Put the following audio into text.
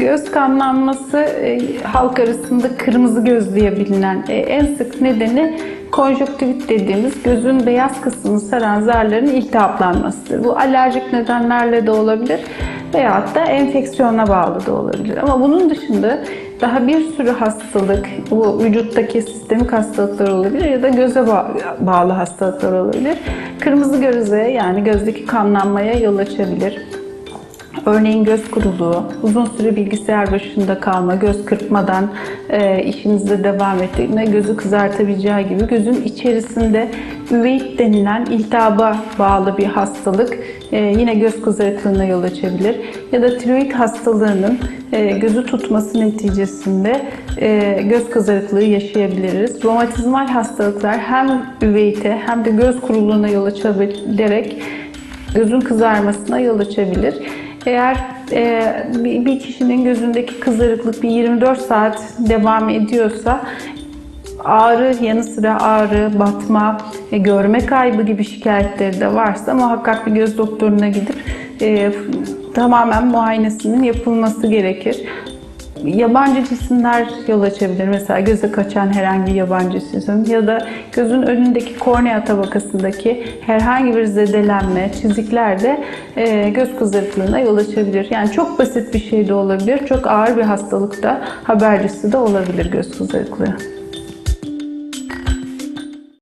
Göz kanlanması e, halk arasında kırmızı göz diye bilinen e, en sık nedeni konjonktivit dediğimiz gözün beyaz kısmını saran zarların iltihaplanmasıdır. Bu alerjik nedenlerle de olabilir veyahut da enfeksiyona bağlı da olabilir. Ama bunun dışında daha bir sürü hastalık, bu vücuttaki sistemik hastalıklar olabilir ya da göze ba- bağlı hastalıklar olabilir. Kırmızı göze yani gözdeki kanlanmaya yol açabilir. Örneğin göz kuruluğu, uzun süre bilgisayar başında kalma, göz kırpmadan e, işinize devam etme, gözü kızartabileceği gibi gözün içerisinde üveit denilen iltihaba bağlı bir hastalık e, yine göz kızarıklığına yol açabilir. Ya da tiroid hastalığının e, gözü tutması neticesinde e, göz kızarıklığı yaşayabiliriz. Romatizmal hastalıklar hem üveite hem de göz kuruluğuna yol açabilerek gözün kızarmasına yol açabilir. Eğer e, bir, kişinin gözündeki kızarıklık bir 24 saat devam ediyorsa ağrı yanı sıra ağrı, batma, e, görme kaybı gibi şikayetleri de varsa muhakkak bir göz doktoruna gidip e, tamamen muayenesinin yapılması gerekir. Yabancı cisimler yol açabilir. Mesela göze kaçan herhangi yabancı cisim ya da gözün önündeki kornea tabakasındaki herhangi bir zedelenme, çizikler de e, göz kızarıklığına yol açabilir. Yani çok basit bir şey de olabilir, çok ağır bir hastalıkta habercisi de olabilir göz kızarıklığı.